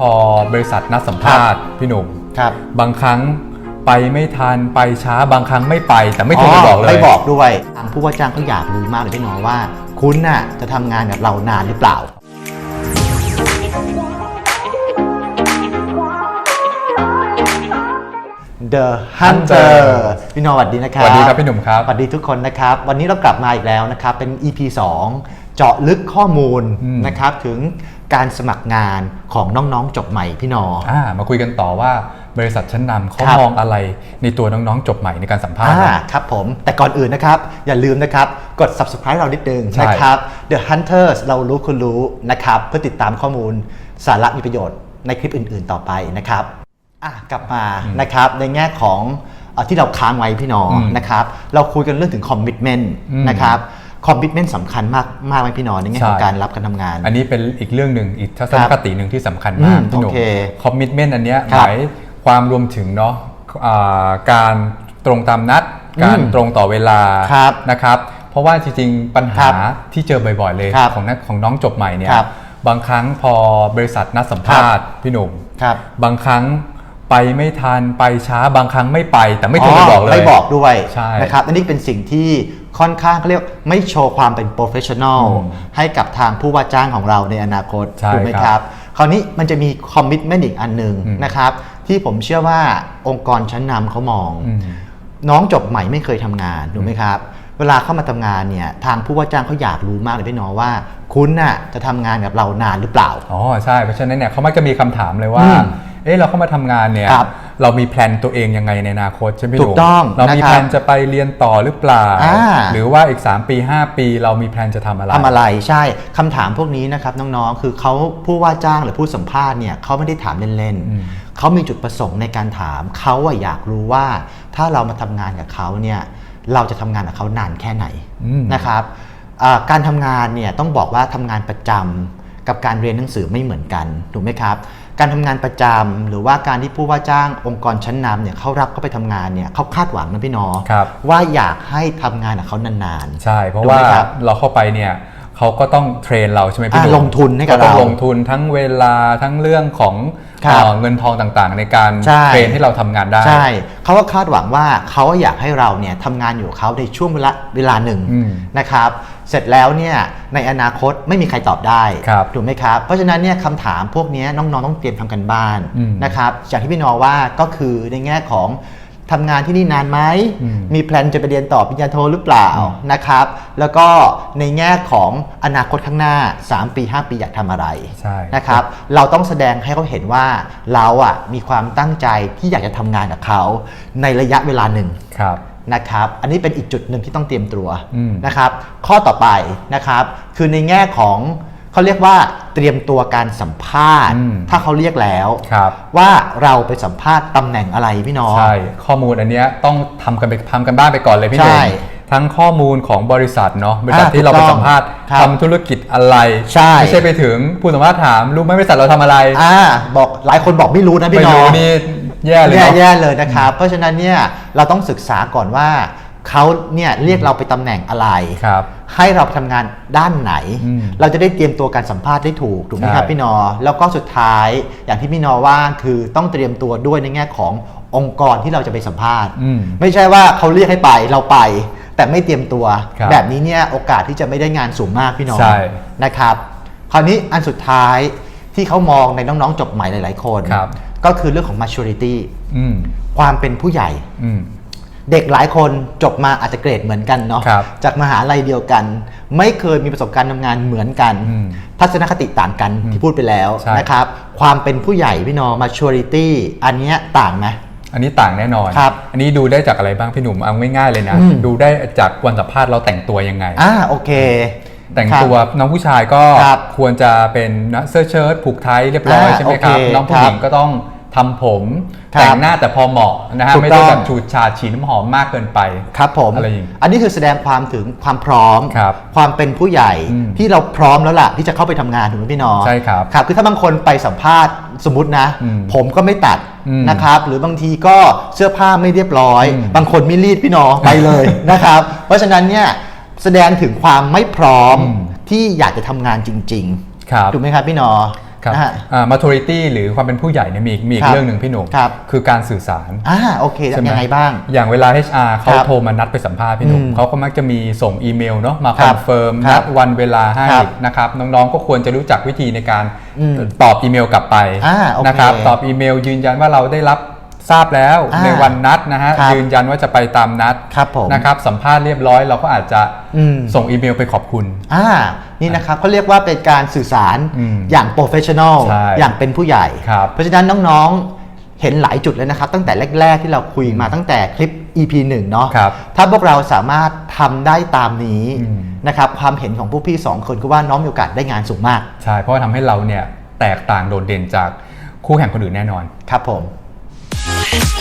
พอบริษัทนัดสัมภาษณ์พี่หนุ่มครับ บางครั้งไปไม่ทันไปช้าบางครั้งไม่ไปแต่ไม่โทรไปบอกเลยไม่บอกด้วยทางผู้ว่าจ้างเขาอยากรู้มากเลยพี่น้องว่า คุณน่ะจะทำงานกับเรานานหรือเปล่า The Hunter พี่น้องสวัสดีนะครับสวัสดีครับพี่หนุ่มครับสวัสดีทุกคนนะครับ วันนี้เรากลับมาอีกแล้วนะครับ เป็น EP 2 เจาะลึกข้อมูลอืมนะครับถึง การสมัครงานของน้องๆจบใหม่พี่นออ่ามาคุยกันต่อว่าบริษัทชั้นนำเขาครับมองอะไรในตัวน้องๆจบใหม่ในการสัมภาษณ์อ่านะครับผมแต่ก่อนอื่นนะครับ อย่าลืมนะครับ กด subscribe เรานิดนึงใช่นะครับ The Hunters เรารู้คุณรู้นะครับ เพื่อติดตามข้อมูลสาระมีประโยชน์ในคลิปอื่นๆต่อไปนะครับอะกลับมานะครับในแง่ของเอ่อที่เราค้างไว้พี่น้องอืมนะครับ เราคุยกันเรื่องถึง commitment อืมนะครับ commitment สำคัญมากมากไหมพี่น้องในแง่ของใช่การรับการทำงาน อันนี้เป็นอีกเรื่องหนึ่งอีกทัศนคติหนึ่งที่สำคัญมากอืมพี่หนุ่มโอเคคอมมิชเมนต์อันเนี้ยครัหบมายความรวมถึงเนาะอ่าการตรงตามนัด การอืมตรงต่อเวลาครับนะครับเพราะว่าจริงๆ ปัญครัหาบที่เจอบ่อยๆ เลยครับของนักของน้องจบใหม่เนี่ยครับบางครั้งพอบริษัทนัดสัมภาษณ์พี่หนุ่มครับบางครั้งไปไม่ทันไปช้าบางครั้งไม่ไป แต่ไม่โทรไปบอกเลยไม่บอกด้วยใช่นะครับอันนี้เป็นสิ่งที่ ค่อนข้างเขาเรียกไม่โชว์ความเป็นโปรเฟชชั่นอลอืมให้กับทางผู้ว่าจ้างของเราในอนาคตใช่ถูกไหมครับครับคราวนี้มันจะมีคอมมิชเมนต์อีกอันหนึ่งอืมนะครับ ที่ผมเชื่อว่าองค์กรชั้นนำเขามองอืมน้องจบใหม่ไม่เคยทำงานถูกไหมครับเวลาเข้ามาทำงานเนี่ยทางผู้ว่าจ้างเขาอยากรู้มากเลยพี่น้องว่า คุณน่ะจะทำงานกับเรานานหรือเปล่าอ๋อใช่เพราะฉะนั้นเนี่ยเขามักจะมีคำถามเลยว่าอืมเอ๊ะเราเข้ามาทำงานเนี่ยครับ เรามีแพลนตัวเองยังไงในอนาคตใช่ไหมพี่หถูนุ่กต้องเรามีนะครับแพลนจะไปเรียนต่อหรือเปล่าอ่า หรือว่าอีก 3 ปี 5 ปี เรามีแพลนจะทำอะไรทำอะไรใช่คำถามพวกนี้นะครับน้องๆคือเขาผู้ว่าจ้างหรือผู้สัมภาษณ์เนี่ยเขาไม่ได้ถามเล่นอืมๆเขามีจุดประสงค์ในการถามเขาอะอยากรู้ว่า ถ้าเรามาทำงานกับเขาเนี่ยเราจะทำงานกับเขานานแค่ไหนอืมนะครับอ่าการทำงานเนี่ยต้องบอกว่าทำงานประจำกับการเรียนหนังสือไม่เหมือนกันถูกไหมครับ การทำงานประจำหรือว่าการที่ผู้ว่าจ้างองค์กรชั้นนำเนี่ยเขารับเขาไปทำงานเนี่ยเขาคาดหวังนะพี่นอครับว่าอยากให้ทำงานกับเขานานๆ ใช่ เพราะถูกว่าไหมครับเราเข้าไปเนี่ยเขาก็ต้องเทรนเราใช่ไหมพี่หอ่านุ่มลงทุนให้กับก็ต้องเราลงทุนทั้งเวลาทั้งเรื่องของครับเอ่อเงินทองต่างๆ ในการใช่เทรนให้เราทำงานได้ ใช่เขาก็คาดหวังว่าเขาอยากให้เราเนี่ยทำงานอยู่กับเขาในช่วงเวลาเวลาหนึ่งอืมนะครับ เสร็จแล้วเนี่ยในอนาคตไม่มีใครตอบได้ครับถูกไหมครับ เพราะฉะนั้นเนี่ยคำถามพวกเนี้ยน้องๆต้องเตรียมทำกันบ้านอืมนะครับอย่างที่พี่นอว่าก็คือในแง่ของทำงานที่นี่นานไหมอืมมีแพลนจะไปเรียนต่อปริญญาโทหรือเปล่านะครับ แล้วก็ในแง่ของอนาคตข้างหน้า 3 ปี 5 ปีอยากทำอะไรใช่นะครับ เราต้องแสดงให้เขาเห็นว่าเราอะมีความตั้งใจที่อยากจะทำงานกับเขาในระยะเวลาหนึ่งครับ นะครับ อันนี้เป็นอีกจุดหนึ่งที่ต้องเตรียมตัวอืมนะครับ ข้อต่อไปนะครับ คือในแง่ของเขาเรียกว่าเตรียมตัวการสัมภาษณ์อืมถ้าเขาเรียกแล้วครับว่าเราไปสัมภาษณ์ตำแหน่งอะไรพี่น้องใช่ข้อมูลอันเนี้ยต้องทำกันไปทำกันบ้านไปก่อนเลยพี่หใช่นุ่มทั้งข้อมูลของบริษัทเนาะบริษัทอ่าที่เราไปถูกต้องสัมภาษณ์ครับทำธุรกิจอะไรใช่ไม่ใช่ไปถึงผู้สัมภาษณ์ถามรู้ไหมบริษัทเราทำอะไรอ่าบอกหลายคนบอกไม่รู้นะพี่ไม่น้อรู้งนี่ แย่เลยแย่เนาะแย่เลยนะครับ เพราะฉะนั้นเนี่ยเราต้องศึกษาก่อนว่าเขาเนี่ยเรียกเราไปตำแหน่งอะไร ครับ ให้เราไปทำงานด้านไหน อืมเราจะได้เตรียมตัวการสัมภาษณ์ได้ถูกถูกไหมครับใช่พี่นอ แล้วก็สุดท้ายอย่างที่พี่นอว่าคือต้องเตรียมตัวด้วยในแง่ขององค์กรที่เราจะไปสัมภาษณ์ อืมไม่ใช่ว่าเขาเรียกให้ไปเราไป แต่ไม่เตรียมตัว ครับแบบนี้เนี่ยโอกาสที่จะไม่ได้งานสูงมากพี่นอใช่นะครับ คราวนี้อันสุดท้ายที่เขามองในน้องๆจบใหม่หลาย ๆ คน ครับ ก็คือเรื่องของ maturity อืมความเป็นผู้ใหญ่อืมเด็กหลายคนจบมาอาจจะเกรดเหมือนกันเนาะครับจากมหาลัยเดียวกัน ไม่เคยมีประสบการณ์ทำงานเหมือนกันอืมทัศนคติต่างกันอืมที่พูดไปแล้วใช่นะครับ ความเป็นผู้ใหญ่พี่นอ maturity อันเนี้ยต่างไหมอันนี้ต่างแน่นอนครับอันนี้ดูได้จากอะไรบ้างพี่หนุ่มเอาง่ายๆเลยนะอืมดูได้จากวันสัมภาษณ์เราแต่งตัวยังไงอ่าโอเค แต่งครับตัวน้องผู้ชายก็ครับควรจะเป็นนะเสื้อเชิ้ตผูกไทยเรียบร้อยอ่าใช่ไหมครับโอเคน้องผู้หญิงก็ต้อง ทำผมครับแต่งหน้าแต่พอเหมาะนะฮะถูกไม่ได้ต้อง แบบฉูดฉาดฉีดน้ำหอมมากเกินไป ครับผมอะไรอย่างนี้อันนี้คือแสดงความถึงความพร้อม ครับความเป็นผู้ใหญ่อืมที่เราพร้อมแล้วล่ะ ที่จะเข้าไปทำงานถูกไหมพี่นอใช่ครับครับคือถ้าบางคนไปสัมภาษณ์สมมตินะ อืมผมก็ไม่ตัดอืมนะครับหรือบางทีก็เสื้อผ้าไม่เรียบร้อย อืมบางคนไม่รีดพี่นอไปเลย นะครับ เพราะฉะนั้นเนี่ยแสดงถึงความไม่พร้อมอืม ที่อยากจะทำงานจริง ครับ ๆ ถูกไหมครับพี่นอ ครับนะฮะอ่า maturity หรือความเป็นผู้ใหญ่เนี่ยมีอีกมีอีครักบเรื่องหนึ่งพี่หนุ่มครับ คือการสื่อสาร อ่าโอเคใช่หมยังไงบ้าง อย่างเวลา HR เขาครับโทรมานัดไปสัมภาษณ์พี่หนุ่มอืมเขาก็มักจะมีส่งอีเมลเนาะมาคครับอนเฟิร์มครันับดวันเวลาให้ครับนะครับน้องๆก็ควรจะรู้จักวิธีในการอืมตอบอีเมลกลับไปอ่าโอเคนะครับตอบอีเมลยืนยันว่าเราได้รับ ทราบแล้วอ่าในวันนัดนะฮะครับยืนยันว่าจะไปตามนัดครับผม นะครับสัมภาษณ์เรียบร้อยเราก็อาจจะอืม ส่งอีเมลไปขอบคุณ อ่า นี่นะครับเขาเรียกว่าเป็นการสื่อสารอืมอย่างโปรเฟชชั่นอล ใช่อย่างเป็นผู้ใหญ่ ครับเพราะฉะนั้นน้องๆ เห็นหลายจุดเลยนะครับ ตั้งแต่แรก ๆ ที่เราคุยมาตั้งแต่คลิป EP 1 เนาะ ครับถ้าพวกเราสามารถทำได้ตามนี้อืม นะครับ ความเห็นของผู้พี่สองคนก็ว่าน้องมีโอกาสได้งานสูงมาก ใช่เพราะว่าทำให้เราเนี่ยแตกต่างโดดเด่นจากคู่แข่งคนอื่นแน่นอน ครับผม Yeah,